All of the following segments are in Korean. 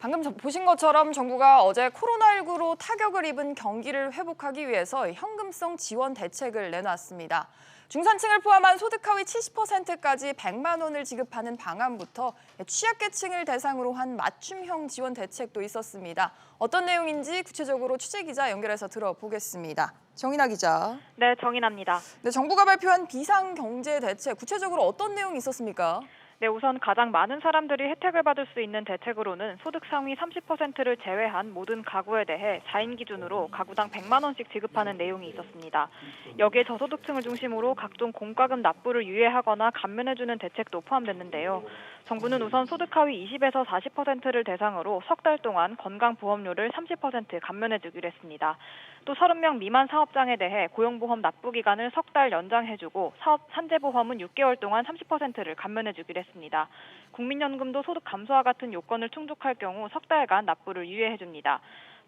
방금 저- 보신 것처럼 정부가 어제 코로나19로 타격을 입은 경기를 회복하기 위해서 현금성 지원 대책을 내놨습니다. 중산층을 포함한 소득 하위 70%까지 100만 원을 지급하는 방안부터 취약계층을 대상으로 한 맞춤형 지원 대책도 있었습니다. 어떤 내용인지 구체적으로 취재 기자 연결해서 들어보겠습니다. 정인아 기자. 네, 정인합니다. 네, 정부가 발표한 비상 경제 대책 구체적으로 어떤 내용이 있었습니까? 네, 우선 가장 많은 사람들이 혜택을 받을 수 있는 대책으로는 소득 상위 30%를 제외한 모든 가구에 대해 4인 기준으로 가구당 100만 원씩 지급하는 내용이 있었습니다. 여기에 저소득층을 중심으로 각종 공과금 납부를 유예하거나 감면해주는 대책도 포함됐는데요. 정부는 우선 소득 하위 20에서 40%를 대상으로 석 달 동안 건강보험료를 30% 감면해 주기로 했습니다. 또 30명 미만 사업장에 대해 고용보험 납부 기간을 석 달 연장해주고 사업 산재보험은 6개월 동안 30%를 감면해 주기로 했습니다. 국민연금도 소득 감소와 같은 요건을 충족할 경우 석 달간 납부를 유예해 줍니다.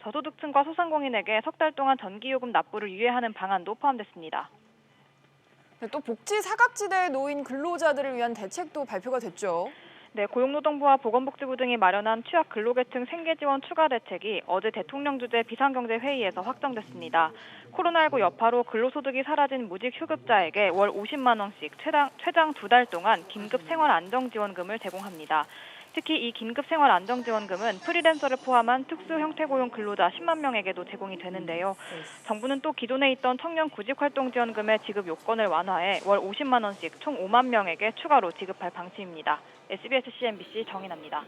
저소득층과 소상공인에게 석 달 동안 전기요금 납부를 유예하는 방안도 포함됐습니다. 네, 또 복지 사각지대에 놓인 근로자들을 위한 대책도 발표가 됐죠. 네, 고용노동부와 보건복지부 등이 마련한 취약 근로계층 생계지원 추가 대책이 어제 대통령 주재 비상경제회의에서 확정됐습니다. 코로나19 여파로 근로소득이 사라진 무직 휴급자에게 월 50만 원씩 최장, 최장 두 달 동안 긴급 생활 안정 지원금을 제공합니다. 특히 이 긴급 생활 안정지원금은 프리랜서를 포함한 특수 형태 고용 근로자 10만 명에게도 제공이 되는데요. 정부는 또 기존에 있던 청년 구직활동지원금의 지급 요건을 완화해 월 50만 원씩 총 5만 명에게 추가로 지급할 방침입니다. SBS CNBC 정인합니다.